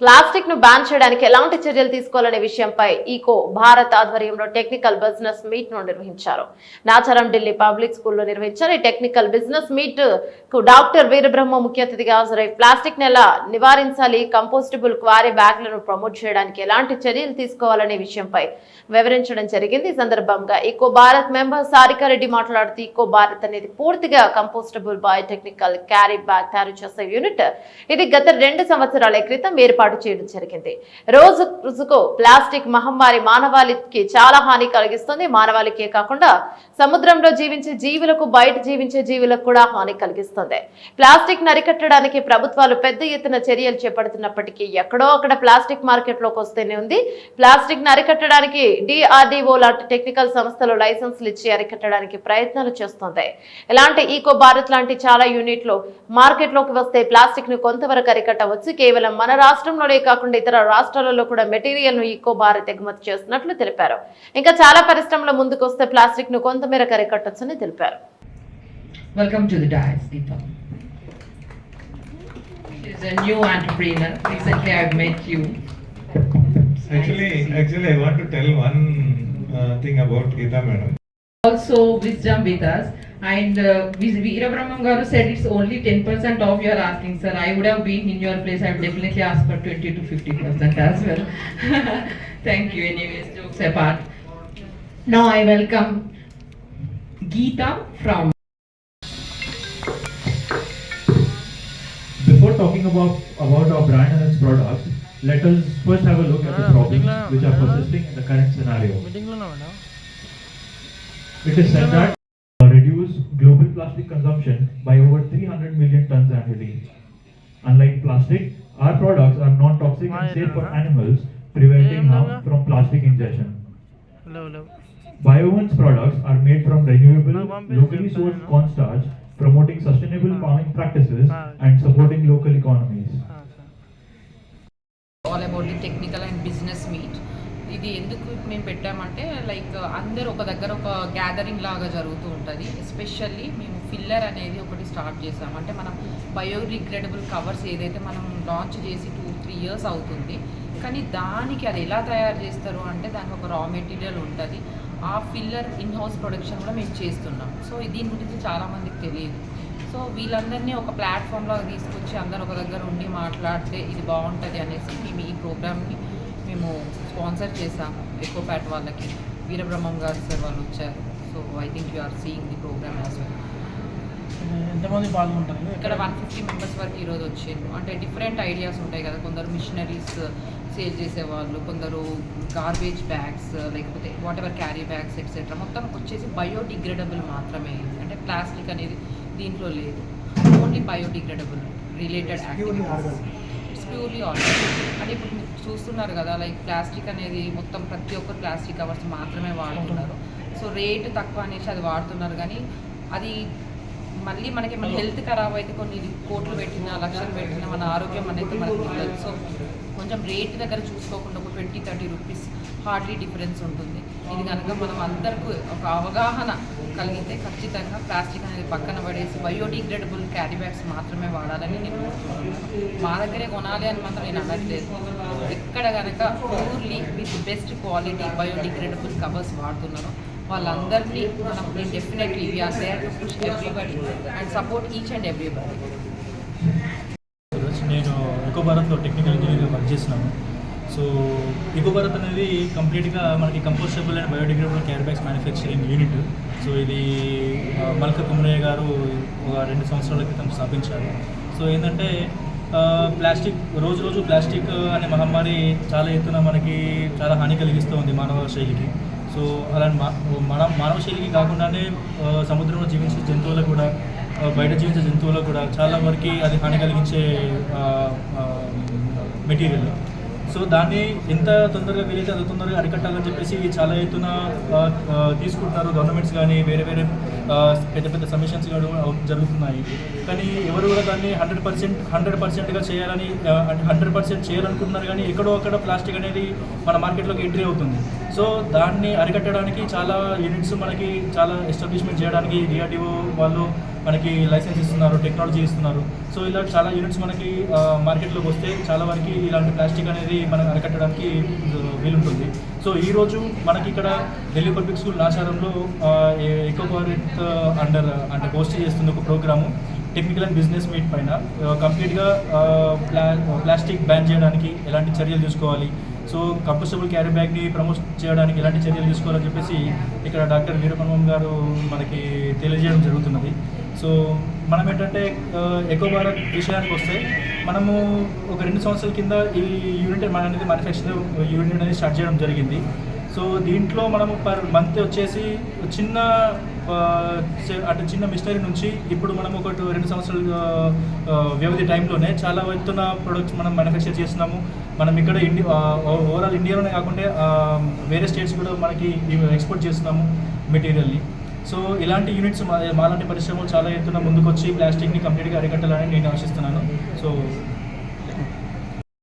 ప్లాస్టిక్ను ban చేయడానికి ఎలాంటి చర్యలు తీసుకోవాలనే విషయంపై ఈకో భారత్ ఆధ్వర్యంలో టెక్నికల్ బిజినెస్ మీట్ను నిర్వహించారు. నాచారం ఢిల్లీ పబ్లిక్ స్కూల్లో నిర్వహించారు. ఈ టెక్నికల్ బిజినెస్ మీట్కు డాక్టర్ వీరబ్రహ్మ ముఖ్య అతిథిగా హాజరై ప్లాస్టిక్ని ఎలా నివారించాలి కంపోస్టబుల్ క్వారీ బ్యాగ్లను ప్రమోట్ చేయడానికి ఎలాంటి చర్యలు తీసుకోవాలనే విషయంపై వివరించడం జరిగింది. ఈ సందర్భంగా ఈకో భారత్ మెంబర్ సారికారెడ్డి మాట్లాడుతూ ఈకో భారత్ అనేది పూర్తిగా కంపోస్టబుల్ బయోటెక్నికల్ క్యారీ బ్యాగ్ తయారు చేసే యూనిట్. ఇది గత రెండు సంవత్సరాల క్రితం ఏర్పాటు చేయడం జరిగింది. రోజు రోజుకు ప్లాస్టిక్ మహమ్మారి మానవాళికి చాలా హాని కలిగిస్తుంది. మానవాళికే కాకుండా సముద్రంలో జీవించే జీవులకు బయట జీవించే జీవులకు కూడా హాని కలిగిస్తుంది. ప్లాస్టిక్ నరికట్టడానికి ప్రభుత్వాలు పెద్ద ఎత్తున చర్యలు చేపడుతున్నప్పటికీ ఎక్కడో అక్కడ ప్లాస్టిక్ మార్కెట్లోకి వస్తేనే ఉంది. ప్లాస్టిక్ అరికట్టడానికి డిఆర్డిఓ లాంటి టెక్నికల్ సంస్థలు లైసెన్సులు ఇచ్చి అరికట్టడానికి ప్రయత్నాలు చేస్తుంది. ఇలాంటి ఈకో భారత్ లాంటి చాలా యూనిట్లు మార్కెట్లోకి వస్తే ప్లాస్టిక్ను కొంతవరకు అరికట్టవచ్చు. కేవలం మన రాష్ట్రం రాష్ట్రంలోనే కాకుండా ఇతర రాష్ట్రాలలో కూడా మెటీరియల్ను ఈకో భారత్ ఎగుమతి చేస్తున్నట్లు తెలిపారు. ఇంకా చాలా పరిశ్రమల ముందుకు వస్తే ప్లాస్టిక్ను కొంతమేర కరికట్టచ్చని తెలిపారు. Also wisdom. And uh, Vis- Veera Brahmam Garu said it's only 10% of your asking, sir. I would have been in your place. I would definitely ask for 20 to 50% as well. Thank you. Anyways, jokes apart. Now I welcome Geeta from Before talking about, about our brand and its products, let us first have a look at the problems which are persisting in the current scenario. It is said that reduce global plastic consumption by over 300 million tons annually. Unlike plastic, our products are non-toxic and safe for animals, preventing harm from plastic ingestion. BioOven's products are made from renewable, locally sourced cornstarch, promoting sustainable farming practices and supporting local economies. All about the technical and business meet. ఇది ఎందుకు మేము పెట్టామంటే like అందరు ఒక దగ్గర ఒక gathering లాగా జరుగుతూ ఉంటుంది. ఎస్పెషల్లీ మేము ఫిల్లర్ అనేది ఒకటి స్టార్ట్ చేసాం. అంటే మనం బయోడిగ్రేడబుల్ కవర్స్ ఏదైతే మనం లాంచ్ చేసి టూ త్రీ ఇయర్స్ అవుతుంది కానీ దానికి అది ఎలా తయారు చేస్తారు అంటే దానికి ఒక రా మెటీరియల్ ఉంటుంది. ఆ ఫిల్లర్ ఇన్ హౌస్ ప్రొడక్షన్ కూడా మేము చేస్తున్నాం. సో దీని గురించి చాలామందికి తెలియదు. సో వీళ్ళందరినీ ఒక ప్లాట్ఫామ్ లాగా తీసుకొచ్చి అందరు ఒక దగ్గర ఉండి మాట్లాడితే ఇది బాగుంటుంది అనేసి మేము ఈ ప్రోగ్రామ్ని మేము స్పాన్సర్ చేసాము ఎక్కువ ప్యాట్ వాళ్ళకి. వీరబ్రహ్మం గారు సార్ వాళ్ళు వచ్చారు. So I think you are seeing the program as well ఎంతమంది పాల్గొంటారు? ఇక్కడ వన్ ఫిఫ్టీ మెంబర్స్ వరకు ఈరోజు వచ్చారు అంటే డిఫరెంట్ ఐడియాస్ ఉంటాయి కదా. కొందరు మిషనరీస్ సేల్ చేసేవాళ్ళు కొందరు గార్బేజ్ బ్యాగ్స్ లేకపోతే whatever carry bags etcetera మొత్తం వచ్చేసి బయోడిగ్రేడబుల్ మాత్రమే. అంటే ప్లాస్టిక్ అనేది దీంట్లో లేదు. Only biodegradable related activities it's purely organic అంటే ఇప్పుడు మీరు చూస్తున్నారు కదా లైక్ ప్లాస్టిక్ అనేది మొత్తం ప్రతి ఒక్కరు ప్లాస్టిక్ కవర్స్ మాత్రమే వాడుతున్నారు. సో రేటు తక్కువ అనేసి అది వాడుతున్నారు కానీ అది మళ్ళీ మనకి మన హెల్త్ ఖరాబ్ అయితే కొన్ని కోట్లు పెట్టినా లక్షలు పెట్టినా మన ఆరోగ్యం అనేది మనకు సో కొంచెం రేట్ దగ్గర చూసుకోకుండా ఒక twenty thirty rupees hardly difference ఉంటుంది. ఇది కనుక మనం అందరికీ ఒక అవగాహన కలిగితే ఖచ్చితంగా ప్లాస్టిక్ అనేది పక్కన పడేసి బయోడిగ్రేడబుల్ క్యారీ బ్యాగ్స్ మాత్రమే వాడాలని నేను మా దగ్గరే కొనాలి అని మాత్రం నేను అనట్లేదు. ఎక్కడ కనుక purely with best quality biodegradable covers వాడుతున్నారో వాళ్ళందరినీ మనం definitely we're there to push everybody and support each and everybody. నేను ఎకో భారత్లో టెక్నికల్ ఇంజనీరింగ్ వర్క్ చేసినాను సో ఎకో భారత్ అనేది కంప్లీట్గా మనకి compostable and biodegradable carry bags manufacturing unit so ఇది మల్క కుమరయ్య గారు ఒక రెండు సంవత్సరాల క్రితం స్థాపించారు. సో ఏంటంటే ప్లాస్టిక్ రోజు రోజు ప్లాస్టిక్ అనే మహమ్మారి చాలా ఎత్తున మనకి చాలా హాని కలిగిస్తూ ఉంది మానవ శైలికి. సో అలాంటి మా మన మానవ శైలికి కాకుండానే సముద్రంలో జీవించే జంతువులకు కూడా బయట జీవించే జంతువులకు కూడా చాలా వరకు అది హాని కలిగించే మెటీరియల్. సో దాన్ని ఎంత తొందరగా వీలైతే అంత తొందరగా అరికట్టాలని చెప్పేసి చాలా ఎత్తున తీసుకుంటున్నారు గవర్నమెంట్స్ కానీ వేరే వేరే పెద్ద పెద్ద సమిషన్స్ జరుగుతున్నాయి. కానీ ఎవరు కూడా దాన్ని హండ్రెడ్ పర్సెంట్ హండ్రెడ్ పర్సెంట్గా చేయాలని హండ్రెడ్ పర్సెంట్ చేయాలనుకుంటున్నారు కానీ ఎక్కడో అక్కడ ప్లాస్టిక్ అనేది మన మార్కెట్లోకి ఎంట్రీ అవుతుంది. సో దాన్ని అరికట్టడానికి చాలా యూనిట్స్ మనకి చాలా ఎస్టాబ్లిష్మెంట్ చేయడానికి డిఆర్డిఓ వాళ్ళు మనకి లైసెన్స్ ఇస్తున్నారు టెక్నాలజీ ఇస్తున్నారు. సో ఇలా చాలా యూనిట్స్ మనకి మార్కెట్లోకి వస్తే చాలా వరకు ఇలాంటి ప్లాస్టిక్ అనేది మనం అరికట్టడానికి వీలుంటుంది. సో ఈరోజు మనకి ఇక్కడ ఢిల్లీ పబ్లిక్ స్కూల్ నాచారంలో ఎకో అండర్ అంటే హోస్ట్ చేస్తుంది ఒక program technical and business meet పైన. కంప్లీట్గా ప్లా ప్లాస్టిక్ బ్యాన్ చేయడానికి ఎలాంటి చర్యలు తీసుకోవాలి? సో కంపోస్టబుల్ క్యారీ బ్యాగ్ని ప్రమోట్ చేయడానికి ఎలాంటి చర్యలు తీసుకోవాలని చెప్పేసి ఇక్కడ డాక్టర్ వీరబ్రహ్మం గారు మనకి తెలియజేయడం జరుగుతున్నది. సో మనం ఏంటంటే ఎకో భారత్ విషయానికి వస్తే మనము ఒక రెండు సంవత్సరాల కింద ఈ యూనిట్ మన అనేది మ్యానుఫ్యాక్చర్ యూనిట్ అనేది స్టార్ట్ చేయడం జరిగింది. సో దీంట్లో మనము పర్ మంత్ వచ్చేసి చిన్న అటు చిన్న మిషనరీ నుంచి ఇప్పుడు మనం ఒక రెండు సంవత్సరాల వ్యవధి టైంలోనే చాలా ఎత్తున ప్రొడక్ట్స్ మనం మ్యానుఫ్యాక్చర్ చేస్తున్నాము. మనం ఇక్కడ ఇండియా ఓవరాల్ ఇండియాలోనే కాకుండా వేరే స్టేట్స్ కూడా మనకి ఎక్స్పోర్ట్ చేస్తున్నాము మెటీరియల్ని సో ఇలాంటి యూనిట్స్ మా మాలాంటి పరిశ్రమలు చాలా ఎత్తున ముందుకొచ్చి ప్లాస్టిక్ని కంప్లీట్గా అరికట్టాలని నేను ఆశిస్తున్నాను. సో